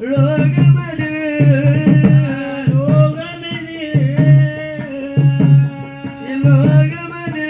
லோகமது லோகமது. லோகமது.